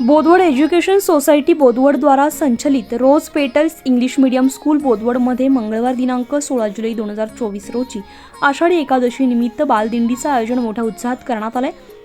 Bodwad education society बोदवडद्वारा संचलित rose petals English medium school बोदवडमध्ये मंगळवार दिनांक सोळा जुलै दोन हजार चोवीस रोजी आषाढी एकादशी निमित्त बालदिंडीचं आयोजन मोठ्या उत्साहात करण्यात आलं आहे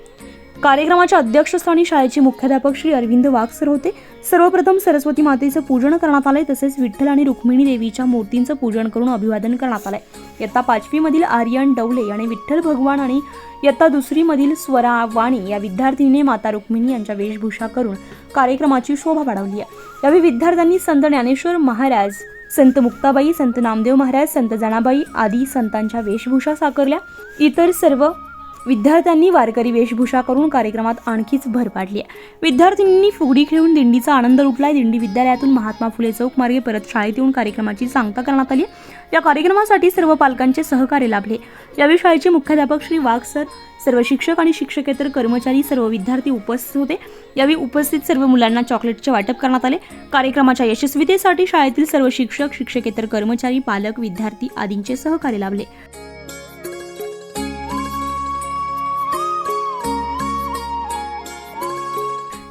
कार्यक्रमाच्या अध्यक्षस्थानी शाळेचे मुख्याध्यापक श्री अरविंद वाघ सर होते. सर्वप्रथम सरस्वती मातेचं पूजन करण्यात आलंय तसेच विठ्ठल आणि रुक्मिणी देवीच्या मूर्तींचं पूजन करून अभिवादन करण्यात आलंय. इयत्ता पाचवीमधील आर्यन डवले आणि विठ्ठल भगवान आणि इयत्ता दुसरीमधील स्वरा वाणी या विद्यार्थिनीने माता रुक्मिणी यांच्या वेशभूषा करून कार्यक्रमाची शोभा वाढवली आहे. यावेळी विद्यार्थ्यांनी संत ज्ञानेश्वर महाराज संत मुक्ताबाई संत नामदेव महाराज संत जनाबाई आदी संतांच्या वेशभूषा साकारल्या. इतर सर्व विद्यार्थ्यांनी वारकरी वेशभूषा करून कार्यक्रमात आणखीच भर पाडली आहे. विद्यार्थिनींनी फुगडी खेळून दिंडीचा आनंद लुटलाय. दिंडी विद्यालयातून महात्मा फुले चौक मार्गे परत शाळेत येऊन कार्यक्रमाची सांगता करण्यात आली या कार्यक्रमासाठी सर्व पालकांचे सहकार्य लाभले यावेळी शाळेचे मुख्याध्यापक श्री वाघ सर सर्व शिक्षक आणि शिक्षकेतर कर्मचारी सर्व विद्यार्थी उपस्थित होते. यावेळी उपस्थित सर्व मुलांना चॉकलेटचे वाटप करण्यात आले. कार्यक्रमाच्या यशस्वीतेसाठी शाळेतील सर्व शिक्षक शिक्षकेतर कर्मचारी पालक विद्यार्थी आदींचे सहकार्य लाभले.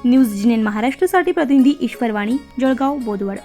न्यूज जिनेन महाराष्ट्रासाठी प्रतिनिधी ईश्वरवाणी जळगाव बोदवड